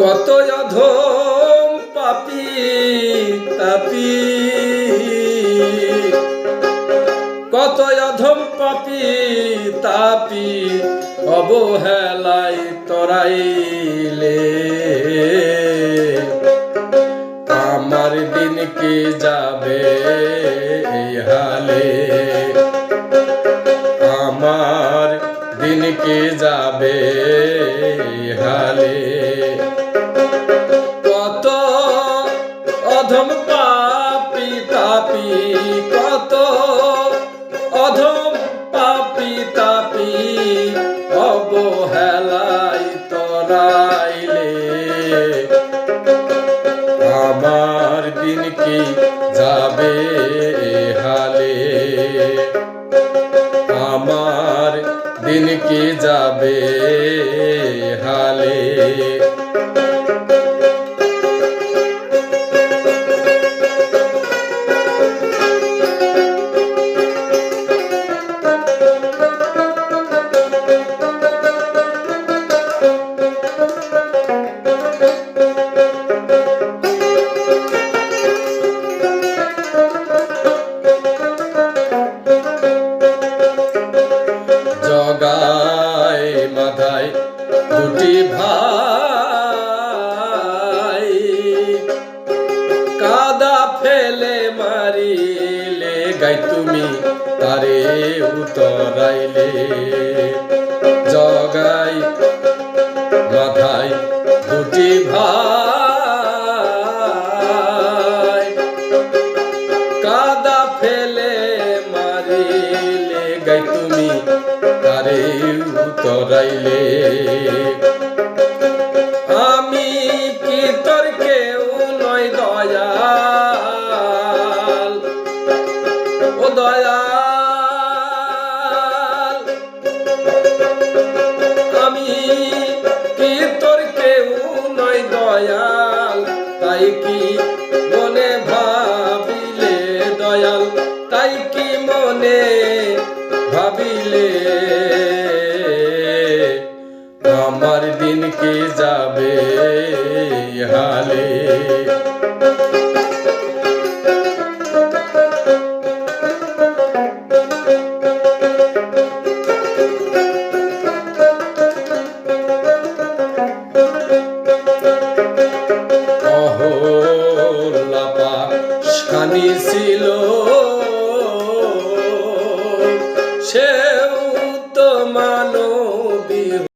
কত অধম পাপি তাপি। কত অধম পাপি তাপি অবহেলাই তরাইলে। আমার দিন কি যাবে হালে? দিন কি যাবে হালে? কত অধম পাপি তাপি, কত অধম পাপি তাপি, অবহেলাই তরাইলে। আমার দিন কি যাবে হালে? আমার দিন কি যাবে হালে? মাথায় দুটি ভাই। কাদা ফেলে মারিলে গাই তুমি তারে উতরাইলে। জগাই মাথায় দুটি ভাই। উতরাইলে আমি কি তোর কেউ নয় দয়াল? ও দয়াল, আমি কি তোর কেউ নয় দয়াল? তাই কি মনে কি যাবে হালে।